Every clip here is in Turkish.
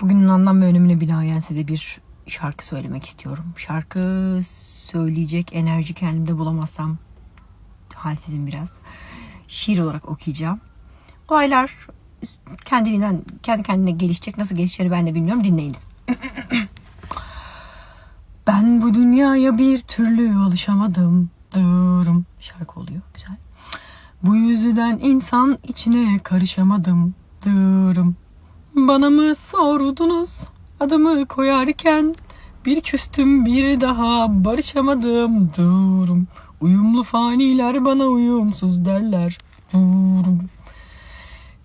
Bugünün anlam ve önemine binaen size bir şarkı söylemek istiyorum. Şarkı söyleyecek enerji kendimde bulamazsam halsizim biraz. Şiir olarak okuyacağım. Olaylar kendiliğinden kendi kendine gelişecek. Nasıl gelişeceğini ben de bilmiyorum. Dinleyiniz. ben bu dünyaya bir türlü alışamadım. Durum. Şarkı oluyor. Güzel. Bu yüzden insan içine karışamadım. Durum. Bana mı sordunuz adımı koyarken bir küstüm bir daha barışamadım durum. Uyumlu faniler bana uyumsuz derler durum.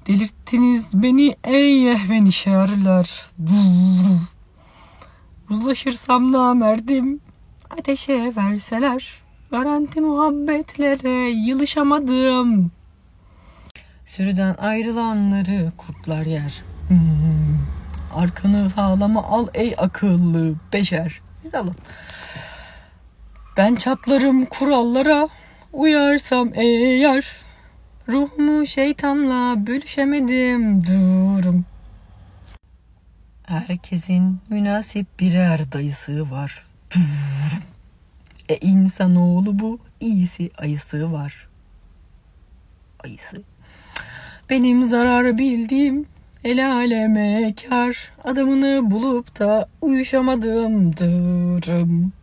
Delirttiniz beni ey ehvenişerler durum. Uzlaşırsam namerdim ateşe verseler. Garanti muhabbetlere yılışamadım. Sürüden ayrılanları kurtlar yer. Hmm. Arkanı sağlama al ey akıllı beşer. Siz alın. Ben çatlarım kurallara uyarsam eğer ruhumu şeytanla bölüşemedim durum. Herkesin münasip birer dayısı var. Durum. E insanoğlu bu iyisi ayısı var. Ayısı. Benim zararı bildiğim el aleme kar adamını bulup da uyuşamadım durum.